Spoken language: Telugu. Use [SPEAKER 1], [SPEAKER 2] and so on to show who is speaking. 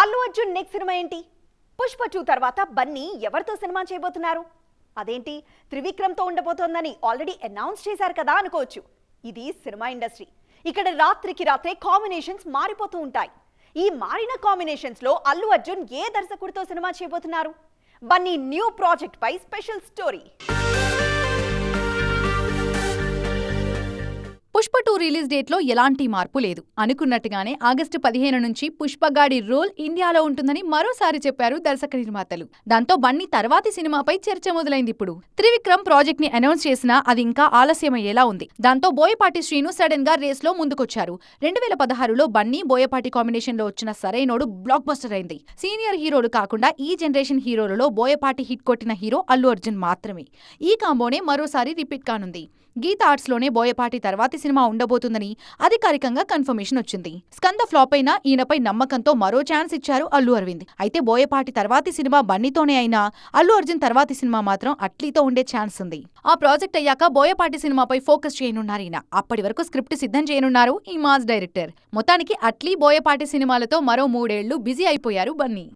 [SPEAKER 1] అల్లు అర్జున్ నెక్స్ట్ సినిమా ఏంటి? పుష్ప టూ తర్వాత బన్నీ ఎవరితో సినిమా చేయబోతున్నారు? అదేంటి? త్రివిక్రమ్తో ఉండబోతోందని ఆల్రెడీ అనౌన్స్ చేశారు కదా అనుకోవచ్చు. ఇది సినిమా ఇండస్ట్రీ. ఇక్కడ రాత్రికి రాత్రే కాంబినేషన్స్ మారిపోతూ ఉంటాయి. ఈ మారిన కాంబినేషన్స్లో అల్లు అర్జున్ ఏ దర్శకుడితో సినిమా చేయబోతున్నారు? బన్నీ న్యూ ప్రాజెక్ట్ పై special story.
[SPEAKER 2] Pushpa two release డేట్లో ఎలాంటి మార్పు లేదు. అనుకున్నట్టుగానే ఆగస్టు పదిహేను నుంచి పుష్పగాడి రోల్ ఇండియాలో ఉంటుందని మరోసారి చెప్పారు దర్శక నిర్మాతలు. దాంతో బన్నీ తర్వాతి సినిమాపై చర్చ మొదలైంది ఇప్పుడు. త్రివిక్రమ్ ప్రాజెక్ట్ని అనౌన్స్ చేసినా అది ఇంకా ఆలస్యమయ్యేలా ఉంది. దాంతో బోయపాటి శ్రీను సడన్గా రేస్లో ముందుకొచ్చారు. రెండు వేల పదహారులో బన్నీ బోయపాటి కాంబినేషన్లో వచ్చిన సరైనోడు బ్లాక్ బస్టర్ అయింది. సీనియర్ హీరోలు కాకుండా ఈ జనరేషన్ హీరోలలో బోయపాటి హిట్ కొట్టిన హీరో అల్లు అర్జున్ మాత్రమే. ఈ కాంబోనే మరోసారి రిపీట్ కానుంది. గీత ఆర్ట్స్లోనే బోయపాటి తర్వాతి సినిమా ఉండబోతుందని అధికారికంగా కన్ఫర్మేషన్ వచ్చింది. స్కంద ఫ్లాప్ అయినా ఈయనపై నమ్మకంతో మరో ఛాన్స్ ఇచ్చారు అల్లు అరవింద్. అయితే బోయపాటి తర్వాతి సినిమా బన్నీతోనే అయినా అల్లు అర్జున్ తర్వాతి సినిమా మాత్రం అట్లీతో ఉండే ఛాన్స్ ఉంది. ఆ ప్రాజెక్ట్ అయ్యాక బోయపాటి సినిమాపై ఫోకస్ చేయనున్నారు ఈయన. అప్పటి వరకు స్క్రిప్ట్ సిద్ధం చేయనున్నారు ఈ మాస్ డైరెక్టర్. మొత్తానికి అట్లీ బోయపాటి సినిమాలతో మరో మూడేళ్ళు బిజీ అయిపోయారు బన్నీ.